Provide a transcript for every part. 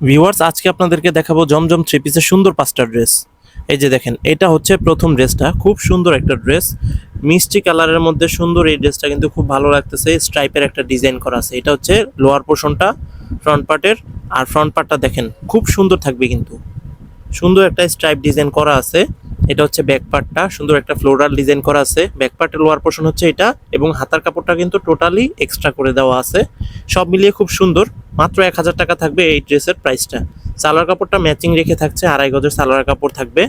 Viewers আজকে আপনাদেরকে দেখাবো জমজম থ্রি পিসের সুন্দর পাঁচটা ড্রেস এই যে দেখেন, এটা হচ্ছে প্রথম ড্রেসটা খুব সুন্দর একটা ড্রেস মিষ্টি কালারের মধ্যে সুন্দর এই ড্রেসটা কিন্তু খুব ভালো লাগতেছে। স্ট্রাইপের একটা ডিজাইন করা আছে। এটা হচ্ছে লোয়ার পোর্শনটা ফ্রন্ট পার্টের আর ফ্রন্ট পার্টটা দেখেন, খুব সুন্দর থাকবে কিন্তু। সুন্দর একটা স্ট্রাইপ ডিজাইন করা আছে। এটা হচ্ছে ব্যাক পার্টটা সুন্দর একটা ফ্লোরাল ডিজাইন করা আছে। ব্যাক পার্টের লোয়ার পোর্শন হচ্ছে এটা এবং হাতার কাপড়টা কিন্তু টোটালি এক্সট্রা করে দেওয়া আছে। সব মিলিয়ে খুব সুন্দর। মাত্র এক হাজার টাকা থাকবে এই ড্রেসের প্রাইসটা সালোয়ার কাপড়টা ম্যাচিং রেখে থাকছে, আড়াই গজের সালোয়ার কাপড় থাকবে।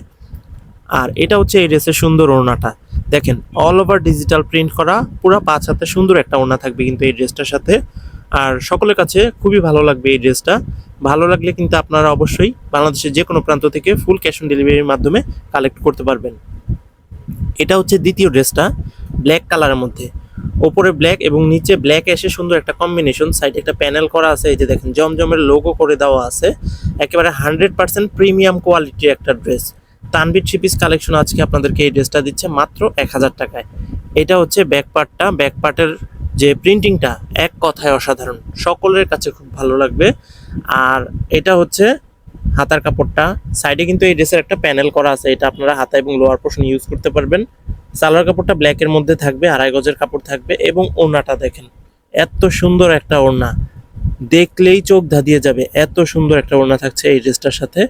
আর এটা হচ্ছে এই ড্রেসের সুন্দর ওড়নাটা। দেখেন অল ওভার ডিজিটাল প্রিন্ট করা, পুরো পাঁচ হাতে সুন্দর একটা ওড়না থাকবে কিন্তু এই ড্রেসটার সাথে। আর সকলের কাছে খুবই ভালো লাগবে এই ড্রেসটা। ভালো লাগলে কিন্তু আপনারা অবশ্যই বাংলাদেশের যে কোনো প্রান্ত থেকে ফুল ক্যাশ অন ডেলিভারির মাধ্যমে কালেক্ট করতে পারবেন। এটা হচ্ছে দ্বিতীয় ড্রেসটা ব্ল্যাক কালারের মধ্যে। ওপরে ব্ল্যাক এবং নিচে ব্ল্যাক এসে সুন্দর একটা কম্বিনেশন সাইডে একটা প্যানেল করা আছে, এই যে দেখেন, জমজমের লোগো করে দেওয়া আছে। একেবারে হান্ড্রেড পার্সেন্ট প্রিমিয়াম কোয়ালিটির একটা ড্রেস তানবির থ্রি কালেকশন আজকে আপনাদেরকে এই ড্রেসটা দিচ্ছে মাত্র এক হাজার টাকায়। এটা হচ্ছে ব্যাক পার্টটা ব্যাক পার্টের যে প্রিন্টিংটা এক কথায় অসাধারণ। সকলের কাছে খুব ভালো লাগবে। আর এটা হচ্ছে হাতার কাপড়টা। সাইডে কিন্তু এই ড্রেসের একটা প্যানেল করা আছে, এটা আপনারা হাতা এবং লোয়ার পোর্শন ইউজ করতে পারবেন। সালোয়ার কাপড়টা ব্ল্যাকের মধ্যে থাকবে, আড়াই গজের কাপড় থাকবে এবং ওড়নাটা দেখেন, এত সুন্দর একটা ওড়না। দেখলেই চোখ ধাঁধিয়ে যাবে, এত সুন্দর একটা ওড়না থাকছে এই ড্রেসটার সাথে।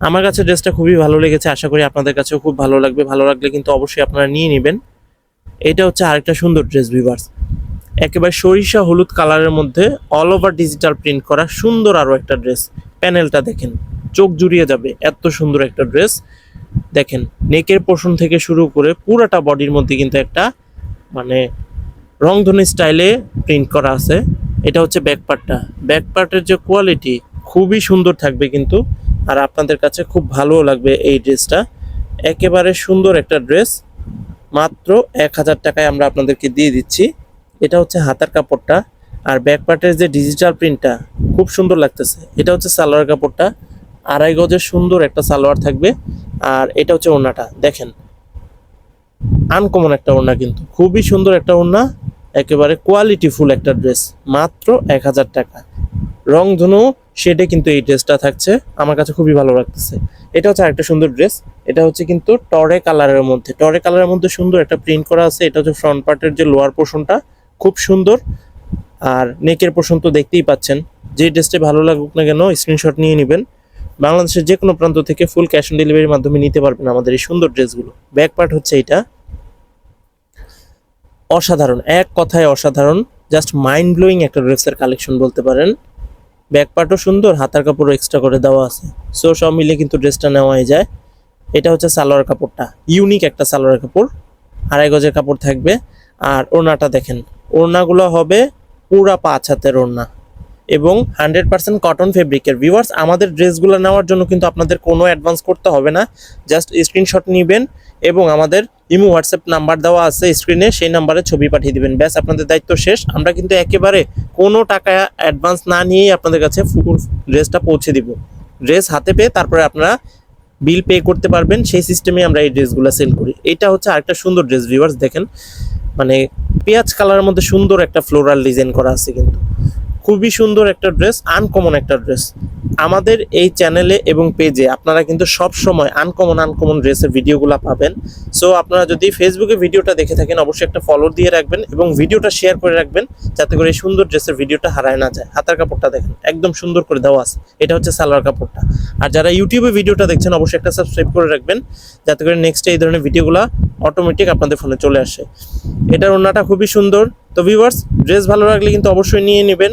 আমার কাছে ড্রেসটা খুবই ভালো লেগেছে, আশা করি আপনাদের কাছেও খুব ভালো লাগবে। ভালো লাগলে কিন্তু অবশ্যই আপনারা নিয়ে নেবেন। এটা হচ্ছে আরেকটা সুন্দর ড্রেস ভিভার্স একেবারে সরিষা হলুদ কালারের মধ্যে অল ওভার ডিজিটাল প্রিন্ট করা সুন্দর আরও একটা ড্রেস প্যানেলটা দেখেন, চোখ জুড়িয়ে যাবে এত সুন্দর একটা ড্রেস দেখেন নেকের পোর্শন থেকে শুরু করে পুরাটা বডির মধ্যে কিন্তু একটা মানে রংধনু স্টাইলে প্রিন্ট করা আছে। এটা হচ্ছে ব্যাক পার্টটা ব্যাক পার্টের যে কোয়ালিটি খুবই সুন্দর থাকবে কিন্তু, আর আপনাদের কাছে খুব ভালোও লাগবে এই ড্রেসটা একেবারে সুন্দর একটা ড্রেস মাত্র এক হাজার টাকায় আমরা আপনাদেরকে দিয়ে দিচ্ছি। এটা হচ্ছে হাতার কাপড়টা আর ব্যাক পার্টের যে ডিজিটাল প্রিন্টটা খুব সুন্দর লাগতেছে। এটা হচ্ছে সালোয়ার কাপড়টা, আড়াই গজের সুন্দর একটা সালোয়ার থাকবে আর এটা হচ্ছে ওড়নাটা, দেখেন। আনকমন একটা ওড়না কিন্তু, খুবই সুন্দর একটা ওড়না, একেবারে কোয়ালিটিফুল একটা ড্রেস মাত্র এক হাজার টাকা। রং রংধনু শেডে কিন্তু এই ড্রেসটা থাকছে, আমার কাছে খুবই ভালো লাগতেছে। এটা হচ্ছে আরেকটা সুন্দর ড্রেস এটা হচ্ছে কিন্তু টরে কালারের মধ্যে, টরে কালারের মধ্যে সুন্দর একটা প্রিন্ট করা আছে, এটা হচ্ছে ফ্রন্ট পার্টের যে লোয়ার পোর্শনটা খুব সুন্দর। আর নেকের পোর্শন তো দেখতেই পাচ্ছেন। যে ড্রেসটা ভালো লাগুক না কেন স্ক্রিনশট নিয়ে নেবেন। বাংলাদেশের যে কোনো প্রান্ত থেকে ফুল ক্যাশ অন ডেলিভারির মাধ্যমে নিতে পারবেন আমাদের এই সুন্দর ড্রেসগুলো। ব্যাক পার্ট হচ্ছে এটা। অসাধারণ, এক কথায় অসাধারণ। জাস্ট মাইন্ড ব্লোয়িং একটা ড্রেসের কালেকশন বলতে পারেন। ব্যাক পার্টও সুন্দর, হাতার কাপড়ও এক্সট্রা করে দেওয়া আছে। সো সব মিলে কিন্তু ড্রেসটা নেওয়াই যায়। এটা হচ্ছে সালোয়ার কাপড়টা। ইউনিক একটা সালোয়ার কাপড়। আড়াই গজের কাপড় থাকবে। আর ওড়নাটা দেখেন। ওড়নাগুলো হবে পুরা পাঁচ হাতের ওড়না। এবং হান্ড্রেড পার্সেন্ট কটন ফেব্রিকের ভিউয়ার্স আমাদের ড্রেসগুলো নেওয়ার জন্য কিন্তু আপনাদের কোনো অ্যাডভান্স করতে হবে না। জাস্ট স্ক্রিনশট নেবেন এবং আমাদের ইমো হোয়াটসঅ্যাপ নাম্বার দেওয়া আছে স্ক্রিনে সেই নাম্বারে ছবি পাঠিয়ে দেবেন। ব্যাস, আপনাদের দায়িত্ব শেষ। আমরা কিন্তু একেবারে কোনো টাকা অ্যাডভান্স না নিয়েই আপনাদের কাছে ফুল ড্রেসটা পৌঁছে দিব। ড্রেস হাতে পেয়ে তারপরে আপনারা বিল পে করতে পারবেন, সেই সিস্টেমে আমরা এই ড্রেসগুলো সেল করি। এটা হচ্ছে আরেকটা সুন্দর ড্রেস ভিউয়ার্স দেখেন। মানে পেঁয়াজ কালারের মধ্যে সুন্দর একটা ফ্লোরাল ডিজাইন করা আছে কিন্তু। খুবই সুন্দর একটা ড্রেস আনকমন একটা ড্রেস। আমাদের এই চ্যানেলে এবং পেজে আপনারা কিন্তু সব সময় আনকমন আনকমন ড্রেসের ভিডিওগুলো পাবেন। সো আপনারা যদি ফেসবুকে ভিডিওটা দেখে থাকেন, অবশ্যই একটা ফলো দিয়ে রাখবেন এবং ভিডিওটা শেয়ার করে রাখবেন, যাতে করে এই সুন্দর ড্রেসের ভিডিওটা হারায় না যায়। হাতার কাপড়টা দেখেন, একদম সুন্দর করে দেওয়া আছে। এটা হচ্ছে সালোয়ার কাপড়টা। আর যারা ইউটিউবে ভিডিওটা দেখছেন, অবশ্যই একটা সাবস্ক্রাইব করে রাখবেন, যাতে করে নেক্সট এই ধরনের ভিডিওগুলো অটোমেটিক আপনাদের ফোনে চলে আসে। এটার ওড়নাটা খুবই সুন্দর। তো ভিউয়ার্স ড্রেস ভালো লাগলে কিন্তু অবশ্যই নিয়ে নেবেন।